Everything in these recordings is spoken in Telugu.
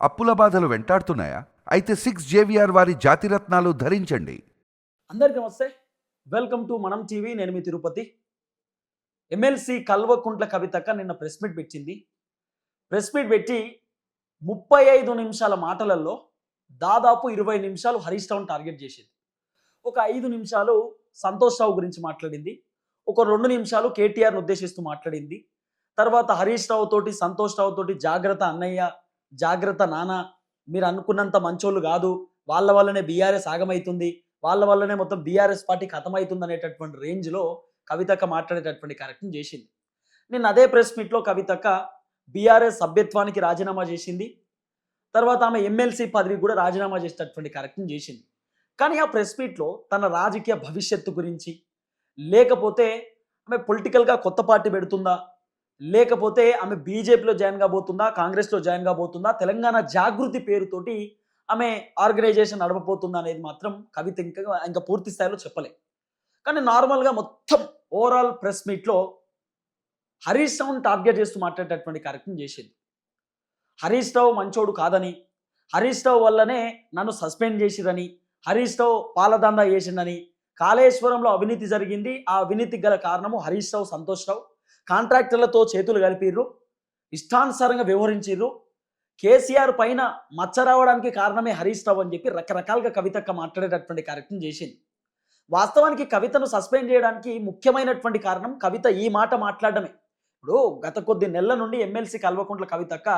అప్పుల బాధలు వెంటాడుతున్నాయా? అయితే సిక్స్ జేవిఆర్ వారి జాతిరత్నాలు ధరించండి. అందరికీ నమస్తే. వెల్కమ్ టు మనం టీవీ నేను మీ తిరుపతి. ఎమ్మెల్సీ కల్వకుంట్ల కవితక్క నిన్న ప్రెస్ మీట్ పెట్టింది. ప్రెస్ మీట్ పెట్టి ముప్పై ఐదు నిమిషాల మాటలలో దాదాపు ఇరవై నిమిషాలు హరీష్ రావును టార్గెట్ చేసింది. ఒక ఐదు నిమిషాలు సంతోష్ రావు గురించి మాట్లాడింది. ఒక రెండు నిమిషాలు కేటీఆర్ను ఉద్దేశిస్తూ మాట్లాడింది. తర్వాత హరీష్ రావు తోటి సంతోష్ రావు తోటి జాగ్రత్త అన్నయ్య జాగ్రత్త నాన్న మీరు అనుకున్నంత మంచోళ్ళు కాదు. వాళ్ళ వల్లనే బీఆర్ఎస్ ఆగమవుతుంది వాళ్ళ వల్లనే మొత్తం బీఆర్ఎస్ పార్టీ ఖతమవుతుంది అనేటటువంటి రేంజ్లో కవితక్క మాట్లాడేటటువంటి కార్యక్రమం చేసింది. నిన్న అదే ప్రెస్ మీట్లో కవితక్క బీఆర్ఎస్ సభ్యత్వానికి రాజీనామా చేసింది. తర్వాత ఆమె ఎమ్మెల్సీ పదవి కూడా రాజీనామా చేసేటటువంటి కార్యక్రమం చేసింది. కానీ ఆ ప్రెస్ మీట్లో తన రాజకీయ భవిష్యత్తు గురించి లేకపోతే ఆమె పొలిటికల్గా కొత్త పార్టీ పెడుతుందా? లేకపోతే ఆమె బీజేపీలో జాయిన్ కాబోతుందా కాంగ్రెస్లో జాయిన్ కాబోతుందా తెలంగాణ జాగృతి పేరుతోటి ఆమె ఆర్గనైజేషన్ నడపబోతుందా అనేది మాత్రం కవిత ఇంకా ఇంకా పూర్తి స్థాయిలో చెప్పలే. కానీ నార్మల్గా మొత్తం ఓవరాల్ ప్రెస్ మీట్లో హరీష్ రావుని టార్గెట్ చేస్తూ మాట్లాడేటటువంటి కార్యక్రమం చేసింది. హరీష్ రావు మంచోడు కాదని హరీష్ రావు వల్లనే నన్ను సస్పెండ్ చేసిరని హరీష్ రావు పాలదందా చేసిండని కాళేశ్వరంలో అవినీతి జరిగింది. ఆ అవినీతికి గల కారణము హరీష్ రావు సంతోష్ రావు. కాంట్రాక్టర్లతో చేతులు కలిపిర్రు ఇష్టానుసారంగా వ్యవహరించిర్రు. కేసీఆర్ పైన మచ్చ రావడానికి కారణమే హరీష్ రావు అని చెప్పి రకరకాలుగా కవితక్క మాట్లాడేటటువంటి కార్యక్రమం చేసింది. వాస్తవానికి కవితను సస్పెండ్ చేయడానికి ముఖ్యమైనటువంటి కారణం కవిత ఈ మాట మాట్లాడడమే. ఇప్పుడు గత కొద్ది నెలల నుండి ఎమ్మెల్సీ కల్వకుంట్ల కవితక్క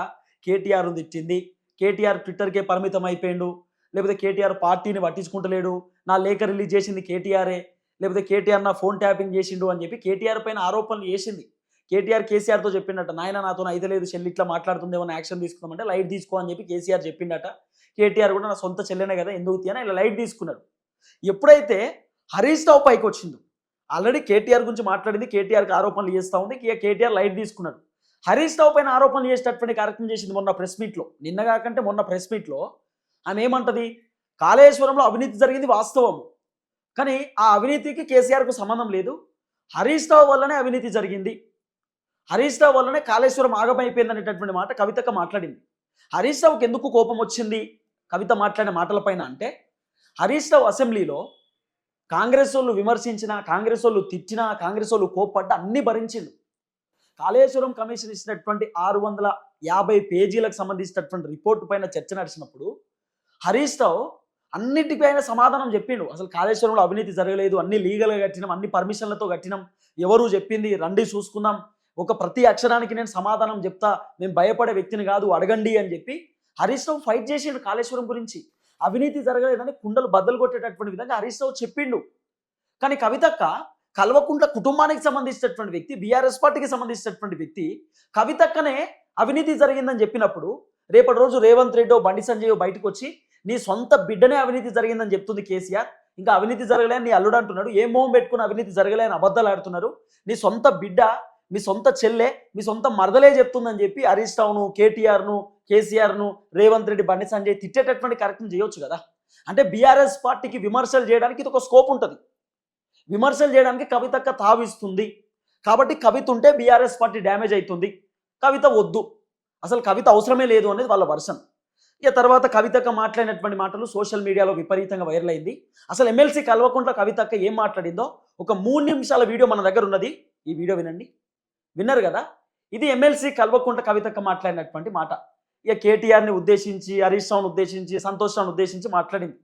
కేటీఆర్ తిట్టింది. కేటీఆర్ ట్విట్టర్కే పరిమితం అయిపోయిండు లేకపోతే కేటీఆర్ పార్టీని పట్టించుకుంటలేడు. నా లేఖ రిలీజ్ చేసింది కేటీఆర్ఏ లేకపోతే కేటీఆర్ నా ఫోన్ ట్యాపింగ్ చేసిండు అని చెప్పి కేటీఆర్ పైన ఆరోపణలు చేసింది. కేటీఆర్ కేసీఆర్తో చెప్పిండట నాయన నాతో అయితే లేదు చెల్లి ఇట్లా మాట్లాడుతుందేమో యాక్షన్ తీసుకుందామంటే లైట్ తీసుకో అని చెప్పి కేసీఆర్ చెప్పిండట. కేటీఆర్ కూడా నా సొంత చెల్లెనే కదా ఎందుకు తీయని? ఇలా లైట్ తీసుకున్నాడు. ఎప్పుడైతే హరీష్ రావు పైకి వచ్చిందో ఆల్రెడీ కేటీఆర్ గురించి మాట్లాడింది కేటీఆర్కి ఆరోపణలు చేస్తూ ఉంది ఇక కేటీఆర్ లైట్ తీసుకున్నాడు. హరీష్ రావు పైన ఆరోపణలు చేసేటటువంటి కార్యక్రమం చేసింది మొన్న ప్రెస్ మీట్లో. నిన్న కాకంటే మొన్న ప్రెస్ మీట్లో ఆమె ఏమంటది? కాళేశ్వరంలో అవినీతి జరిగింది వాస్తవం కానీ ఆ అవినీతికి కేసీఆర్కు సంబంధం లేదు. హరీష్ రావు వల్లనే అవినీతి జరిగింది. హరీష్ రావు వల్లనే కాళేశ్వరం ఆగమైపోయింది అనేటటువంటి మాట కవితక మాట్లాడింది. హరీష్ రావుకి ఎందుకు కోపం వచ్చింది? కవిత మాట్లాడిన మాటలపైన అంటే హరీష్ రావు అసెంబ్లీలో కాంగ్రెస్ వాళ్ళు విమర్శించినా కాంగ్రెస్ వాళ్ళు తిట్టినా కాంగ్రెస్ వాళ్ళు కోప్పడ్డా అన్ని భరించిండు. కాళేశ్వరం కమిషన్ ఇచ్చినటువంటి ఆరు వందల యాభై పేజీలకు సంబంధించినటువంటి రిపోర్ట్ పైన చర్చ నడిచినప్పుడు హరీష్ రావు అన్నిటిపైన సమాధానం చెప్పిండు. అసలు కాళేశ్వరంలో అవినీతి జరగలేదు. అన్ని లీగల్గా కట్టినాం అన్ని పర్మిషన్లతో కట్టినాం. ఎవరు చెప్పింది? రండి చూసుకుందాం. ఒక ప్రతి అక్షరానికి నేను సమాధానం చెప్తా. నేను భయపడే వ్యక్తిని కాదు అడగండి అని చెప్పి హరీష్ రావు ఫైట్ చేసిండు కాళేశ్వరం గురించి. అవినీతి జరగలేదని కుండలు బద్దలు కొట్టేటటువంటి విధంగా హరీష్ రావు చెప్పిండు. కానీ కవితక్క కల్వకుంట్ల కుటుంబానికి సంబంధించినటువంటి వ్యక్తి బీఆర్ఎస్ పార్టీకి సంబంధించినటువంటి వ్యక్తి కవితక్కనే అవినీతి జరిగిందని చెప్పినప్పుడు రేపటి రోజు రేవంత్ రెడ్డో బండి సంజయ్ బయటకు వచ్చి నీ సొంత బిడ్డనే అవినీతి జరిగిందని చెప్తుంది కేసీఆర్. ఇంకా అవినీతి జరగలేని నీ అల్లుడు అంటున్నాడు. ఏ మోహం పెట్టుకుని అవినీతి జరగలేని అబద్ధాలు ఆడుతున్నారు. నీ సొంత బిడ్డ మీ సొంత చెల్లె మీ సొంత మరదలే చెప్తుందని చెప్పి హరీష్ రావును కేటీఆర్ను కేసీఆర్ను రేవంత్ రెడ్డి బండి సంజయ్ తిట్టేటటువంటి కార్యక్రమం చేయొచ్చు కదా? అంటే బీఆర్ఎస్ పార్టీకి విమర్శలు చేయడానికి ఇది ఒక స్కోప్ ఉంటుంది. విమర్శలు చేయడానికి కవితక్క తావిస్తుంది. కాబట్టి కవిత ఉంటే బీఆర్ఎస్ పార్టీ డ్యామేజ్ అవుతుంది. కవిత వద్దు. అసలు కవిత అవసరమే లేదు అనేది వాళ్ళ వర్షన్. ఇక తర్వాత కవితక్క మాట్లాడినటువంటి మాటలు సోషల్ మీడియాలో విపరీతంగా వైరల్ అయింది. అసలు ఎమ్మెల్సీ కల్వకుంట్ల కవితక్క ఏం మాట్లాడిందో ఒక మూడు నిమిషాల వీడియో మన దగ్గర ఉన్నది. ఈ వీడియో వినండి. విన్నారు కదా? ఇది ఎమ్మెల్సీ కల్వకుంట్ల కవితక్క మాట్లాడినటువంటి మాట. ఇక కేటీఆర్ని ఉద్దేశించి హరీష్ రావును ఉద్దేశించి సంతోష్ రావుని ఉద్దేశించి మాట్లాడింది.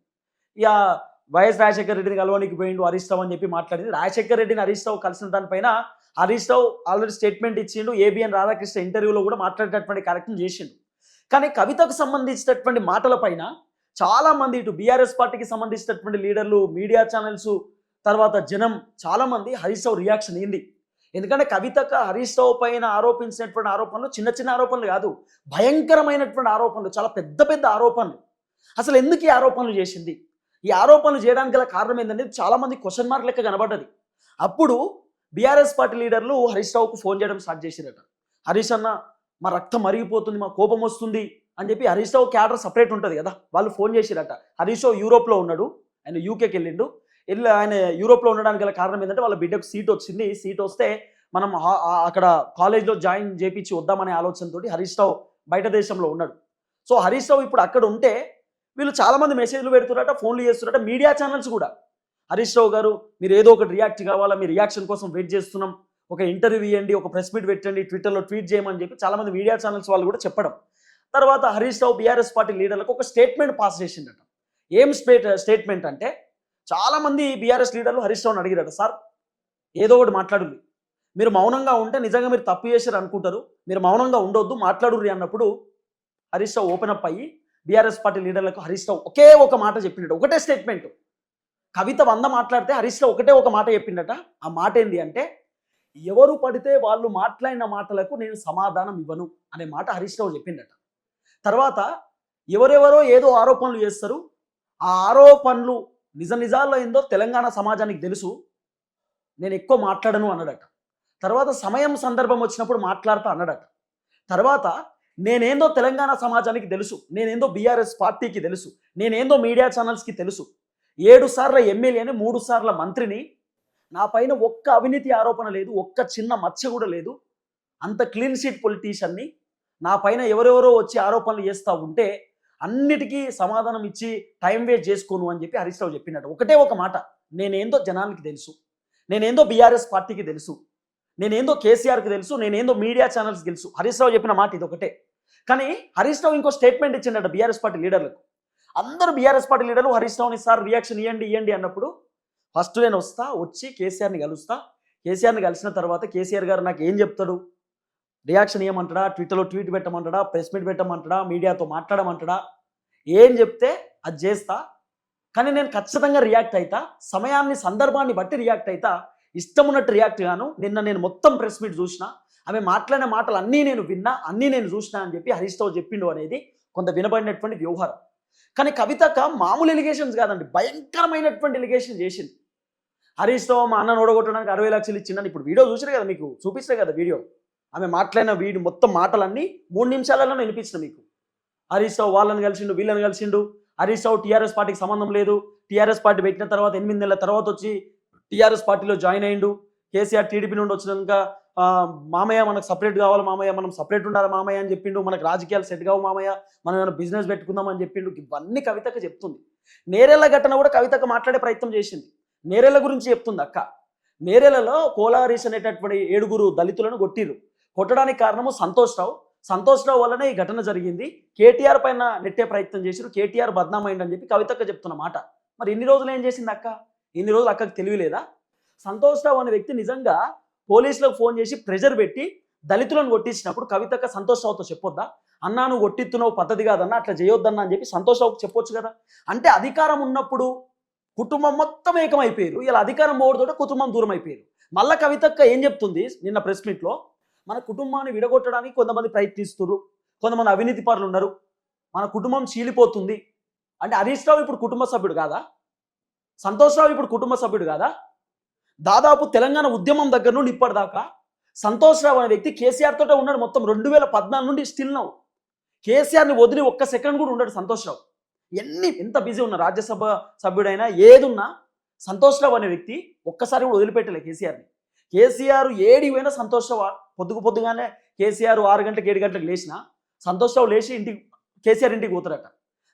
ఇక వైఎస్ రాజశేఖర రెడ్డిని కలవనికి పోయిండు హరీష్ రావు అని చెప్పి మాట్లాడింది. రాజశేఖర రెడ్డిని హరీష్ రావు కలిసిన దానిపైన హరీష్ రావు ఆల్రెడీ స్టేట్మెంట్ ఇచ్చిండు. ఏబిఎన్ రాధాకృష్ణ ఇంటర్వ్యూలో కూడా మాట్లాడేటటువంటి కార్యక్రమం చేసిండు. కానీ కవితకు సంబంధించినటువంటి మాటలపైన పైన చాలామంది ఇటు బీఆర్ఎస్ పార్టీకి సంబంధించినటువంటి లీడర్లు మీడియా ఛానల్స్ తర్వాత జనం చాలామంది హరీష్ రావు రియాక్షన్ ఏంది ఎందుకంటే కవితక హరీష్ రావు పైన ఆరోపించినటువంటి ఆరోపణలు చిన్న చిన్న ఆరోపణలు కాదు భయంకరమైనటువంటి ఆరోపణలు చాలా పెద్ద పెద్ద ఆరోపణలు. అసలు ఎందుకు ఈ ఆరోపణలు చేసింది? ఈ ఆరోపణలు చేయడానికి గల కారణం ఏంటంటే చాలామంది క్వశ్చన్ మార్క్ లెక్క కనబడ్డది. అప్పుడు బీఆర్ఎస్ పార్టీ లీడర్లు హరీష్ రావుకు ఫోన్ చేయడం స్టార్ట్ చేసిరట. హరీష్ అన్న మా రక్తం మరిగిపోతుంది మా కోపం వస్తుంది అని చెప్పి హరీష్ రావు క్యాడర్ సపరేట్ ఉంటుంది కదా వాళ్ళు ఫోన్ చేసిరట. హరీష్ రావు యూరోప్లో ఉన్నాడు ఆయన యూకేకి వెళ్ళిండు. వెళ్ళి ఆయన యూరోప్లో ఉండడానికి గల కారణం ఏంటంటే వాళ్ళ బిడ్డకు సీట్ వచ్చింది. సీట్ వస్తే మనం అక్కడ కాలేజ్లో జాయిన్ చేపించి వద్దామనే ఆలోచనతో హరీష్ రావు బయట దేశంలో ఉన్నాడు. సో హరీష్ రావు ఇప్పుడు అక్కడ ఉంటే వీళ్ళు చాలామంది మెసేజ్లు పెడుతున్నారట ఫోన్లు చేస్తున్నారట మీడియా ఛానల్స్ కూడా. హరీష్ రావు గారు మీరు ఏదో ఒకటి రియాక్ట్ కావాలా మీ రియాక్షన్ కోసం వెయిట్ చేస్తున్నాం ఒక ఇంటర్వ్యూ ఇవ్వండి ఒక ప్రెస్ మీట్ పెట్టండి ట్విట్టర్లో ట్వీట్ చేయమని చెప్పి చాలా మంది మీడియా ఛానల్స్ వాళ్ళు కూడా చెప్పడం. తర్వాత హరీష్ రావు బీఆర్ఎస్ పార్టీ లీడర్లకు ఒక స్టేట్మెంట్ పాస్ చేసిండట. ఏం స్టేట్ స్టేట్మెంట్ అంటే చాలా మంది బీఆర్ఎస్ లీడర్లు హరీష్ రావుని అడిగిరట సార్ ఏదో ఒకటి మాట్లాడుంది మీరు మౌనంగా ఉంటే నిజంగా మీరు తప్పు చేశారు అనుకుంటారు. మీరు మౌనంగా ఉండొద్దు మాట్లాడుర్రి అన్నప్పుడు హరీష్ రావు ఓపెన్ అప్ అయ్యి బీఆర్ఎస్ పార్టీ లీడర్లకు హరీష్ రావు ఒకే ఒక మాట చెప్పిండట ఒకటే స్టేట్మెంట్. కవిత వంద మాట్లాడితే హరీష్ రావు ఒకటే ఒక మాట చెప్పిండట. ఆ మాట ఏంది అంటే ఎవరు పడితే వాళ్ళు మాట్లాడిన మాటలకు నేను సమాధానం ఇవ్వను అనే మాట హరీష్ రావు చెప్పిండట. తర్వాత ఎవరెవరో ఏదో ఆరోపణలు చేస్తారు. ఆ ఆరోపణలు నిజ నిజాల్లో ఏందో తెలంగాణ సమాజానికి తెలుసు. నేను ఎక్కువ మాట్లాడను అన్నాడట. తర్వాత సమయం సందర్భం వచ్చినప్పుడు మాట్లాడతా అన్నాడట. తర్వాత నేనేందో తెలంగాణ సమాజానికి తెలుసు. నేనేందో బీఆర్ఎస్ పార్టీకి తెలుసు. నేనేందో మీడియా ఛానల్స్కి తెలుసు. ఏడు సార్ల ఎమ్మెల్యేని మూడు సార్ల మంత్రిని నా పైన ఒక్క అవినీతి ఆరోపణ లేదు ఒక్క చిన్న మచ్చ కూడా లేదు. అంత క్లీన్ షీట్ పొలిటీషియన్ని నా పైన ఎవరెవరో వచ్చి ఆరోపణలు చేస్తూ ఉంటే అన్నిటికీ సమాధానం ఇచ్చి టైం వేస్ట్ చేసుకోను అని చెప్పి హరీష్ రావు చెప్పినట్టు. ఒకటే ఒక మాట నేనేందో జనానికి తెలుసు నేనేందో బీఆర్ఎస్ పార్టీకి తెలుసు నేనేందో కేసీఆర్కి తెలుసు నేనేందో మీడియా ఛానల్స్ తెలుసు. హరీష్ రావు చెప్పిన మాట ఇది ఒకటే కానీ హరీష్ రావు ఇంకో స్టేట్మెంట్ ఇచ్చిండట బీఆర్ఎస్ పార్టీ లీడర్లకు. అందరూ బీఆర్ఎస్ పార్టీ లీడర్లు హరీష్ రావుని సార్ రియాక్షన్ ఇవ్వండి ఇవ్వండి అన్నప్పుడు ఫస్ట్ నేను వస్తా వచ్చి కేసీఆర్ని కలుస్తా. కేసీఆర్ని కలిసిన తర్వాత కేసీఆర్ గారు నాకు ఏం చెప్తాడు? రియాక్షన్ ఏమంటాడా? ట్విట్టర్లో ట్వీట్ పెట్టమంటాడా? ప్రెస్ మీట్ పెట్టమంటాడా? మీడియాతో మాట్లాడమంటాడా? ఏం చెప్తే అది చేస్తా. కానీ నేను ఖచ్చితంగా రియాక్ట్ అవుతా సమయాన్ని సందర్భాన్ని బట్టి రియాక్ట్ అవుతా ఇష్టం ఉన్నట్టు రియాక్ట్ గాను. నిన్న నేను మొత్తం ప్రెస్ మీట్ చూసిన. ఆమె మాట్లాడిన మాటలు అన్నీ నేను విన్నా అన్నీ నేను చూసినా అని చెప్పి హరీష్ రావు చెప్పిండు అనేది కొంత వినబడినటువంటి వ్యవహారం. కానీ కవితక్క మామూలు ఎలిగేషన్స్ కాదండి. భయంకరమైనటువంటి ఎలిగేషన్ చేసింది. హరీష్ రావు మా అన్న ఓడగొట్టడానికి అరవై లక్షలు ఇచ్చిండని ఇప్పుడు వీడియో చూసారు కదా మీకు? చూపిస్తారు కదా వీడియో. ఆమె మాట్లాడిన వీడి మొత్తం మాటలన్నీ మూడు నిమిషాలలో వినిపించిన మీకు. హరీష్ రావు వాళ్ళని కలిసిండు వీళ్ళని కలిసిండు. హరీష్ రావు టీఆర్ఎస్ పార్టీకి సంబంధం లేదు. టీఆర్ఎస్ పార్టీ పెట్టిన తర్వాత ఎనిమిది నెలల తర్వాత వచ్చి టీఆర్ఎస్ పార్టీలో జాయిన్ అయ్యిండు. కేసీఆర్ టీడీపీ నుండి వచ్చినాక మామయ్య మనకు సపరేట్ కావాలి మామయ్య మనం సపరేట్ ఉండాలి మామయ్య అని చెప్పిండు. మనకు రాజకీయాలు సెట్ కావు మామయ్య. మనం ఏమైనా బిజినెస్ పెట్టుకుందాం అని చెప్పిండు. ఇవన్నీ కవితకు చెప్తుంది. నేరేళ్ళ ఘటన కూడా కవితకు మాట్లాడే ప్రయత్నం చేసింది. నేరేళ్ళ గురించి చెప్తుంది అక్క. నేరేళ్ళలో కోలారీస్ అనేటటువంటి ఏడుగురు దళితులను కొట్టిరు కొట్టడానికి కారణము సంతోష్ రావు. సంతోష్ రావు వల్లనే ఈ ఘటన జరిగింది. కేటీఆర్ పైన నెట్టే ప్రయత్నం చేసిరు కేటీఆర్ బద్నామైంది అని చెప్పి కవితక్క చెప్తున్న మాట. మరి ఇన్ని రోజులు ఏం చేసింది అక్క? ఇన్ని రోజులు అక్కకు తెలియలేదా సంతోష్ రావు అనే వ్యక్తి నిజంగా పోలీసులకు ఫోన్ చేసి ప్రెజర్ పెట్టి దళితులను కొట్టించినప్పుడు కవితక్క సంతోష్ రావుతో చెప్పొద్దా? అన్నా నువ్వు కొట్టిస్తున్నావు పద్ధతి కాదన్నా అట్లా చేయొద్దన్నా అని చెప్పి సంతోష్ రావుకి చెప్పొచ్చు కదా? అంటే అధికారం ఉన్నప్పుడు కుటుంబం మొత్తం ఏకమైపోయారు. ఇలా అధికారం పోవడంతో కుటుంబం దూరం అయిపోయారు మళ్ళా కవితక్క ఏం చెప్తుంది? నిన్న ప్రెస్ మీట్లో మన కుటుంబాన్ని విడగొట్టడానికి కొంతమంది ప్రయత్నిస్తున్నారు కొంతమంది అవినీతి పరులు ఉన్నారు మన కుటుంబం చీలిపోతుంది. అంటే హరీష్ రావు ఇప్పుడు కుటుంబ సభ్యుడు కాదా? సంతోష్ రావు ఇప్పుడు కుటుంబ సభ్యుడు కాదా? దాదాపు తెలంగాణ ఉద్యమం దగ్గర నుండి ఇప్పటిదాకా సంతోష్ రావు అనే వ్యక్తి కేసీఆర్ తోటే ఉన్నాడు. మొత్తం రెండు వేల పద్నాలుగు నుండి స్టిల్ నవ్వు కేసీఆర్ని వదిలి ఒక్క సెకండ్ కూడా ఉన్నాడు సంతోష్ రావు. ఎన్ని ఎంత బిజీ ఉన్న రాజ్యసభ సభ్యుడైనా ఏదున్నా సంతోష్ రావు అనే వ్యక్తి ఒక్కసారి కూడా వదిలిపెట్టలే కేసీఆర్ని. కేసీఆర్ ఏడి పోయినా సంతోష్ రావు పొద్దుకు పొద్దుగానే కేసీఆర్ ఆరు గంటలకు ఏడు గంటలకు లేచిన సంతోష్ రావు లేచి ఇంటికి కేసీఆర్ ఇంటికి పోతారట.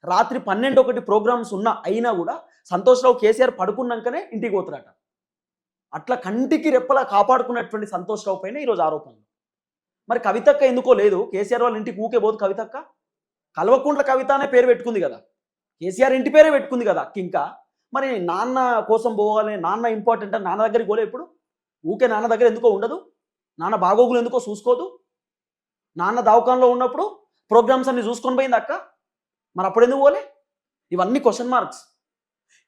రాత్రి పన్నెండు ఒకటి ప్రోగ్రామ్స్ ఉన్నా అయినా కూడా సంతోష్ రావు కేసీఆర్ పడుకున్నాకనే ఇంటికి పోతారట. అట్లా కంటికి రెప్పలా కాపాడుకున్నటువంటి సంతోష్ రావు పైన ఈరోజు ఆరోపణలు. మరి కవితక్క ఎందుకో లేదు? కేసీఆర్ వాళ్ళ ఇంటికి ఊకే పోదు కవితక్క? కల్వకుంట్ల కవిత అనే పేరు పెట్టుకుంది కదా. కేసీఆర్ ఇంటి పేరే పెట్టుకుంది కదా ఇంకా మరి నాన్న కోసం పోవాలి నాన్న ఇంపార్టెంట్ నాన్న దగ్గరికి పోలే ఇప్పుడు? ఊకే నాన్న దగ్గర ఎందుకో ఉండదు? నాన్న బాగోగులు ఎందుకో చూసుకోదు? నాన్న దవాఖానలో ఉన్నప్పుడు ప్రోగ్రామ్స్ అన్ని చూసుకొని పోయింది అక్క? మరి అప్పుడు ఎందుకు పోలే? ఇవన్నీ క్వశ్చన్ మార్క్స్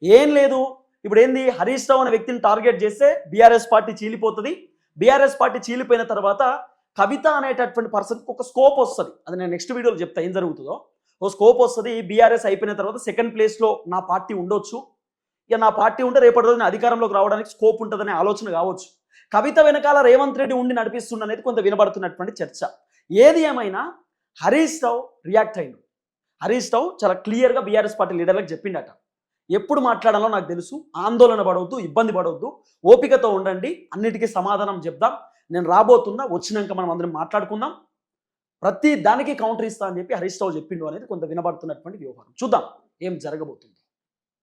ఏం లేదు. ఇప్పుడు ఏంది? హరీష్ రావు అనే వ్యక్తిని టార్గెట్ చేస్తే బీఆర్ఎస్ పార్టీ చీలిపోతుంది. బీఆర్ఎస్ పార్టీ చీలిపోయిన తర్వాత కవిత అనేటటువంటి పర్సన్కి ఒక స్కోప్ వస్తుంది. అది నేను నెక్స్ట్ వీడియోలో చెప్తా. ఏం జరుగుతుందో? ఓ స్కోప్ వస్తుంది బీఆర్ఎస్ అయిపోయిన తర్వాత సెకండ్ ప్లేస్లో నా పార్టీ ఉండొచ్చు. ఇక నా పార్టీ ఉంటే రేపటి రోజున అధికారంలోకి రావడానికి స్కోప్ ఉంటుందనే ఆలోచన కావచ్చు. కవిత వెనకాల రేవంత్ రెడ్డి ఉండి నడిపిస్తుండ అనేది కొంత వినబడుతున్నటువంటి చర్చ. ఏది ఏమైనా హరీష్ రావు రియాక్ట్ అయిండు. హరీష్ రావు చాలా క్లియర్గా బీఆర్ఎస్ పార్టీ లీడర్లకు చెప్పిండట. ఎప్పుడు మాట్లాడాలో నాకు తెలుసు. ఆందోళన పడవద్దు ఇబ్బంది పడవద్దు. ఓపికతో ఉండండి అన్నిటికీ సమాధానం చెప్దాం. నేను రాబోతున్నా వచ్చినాక మనం అందరం మాట్లాడుకుందాం. ప్రతి దానికి కౌంటర్ ఇస్తా అని చెప్పి హరీష్ రావు చెప్పిండు అనేది కొంత వినబడుతున్నటువంటి వ్యవహారం చూద్దాం ఏం జరగబోతుంది.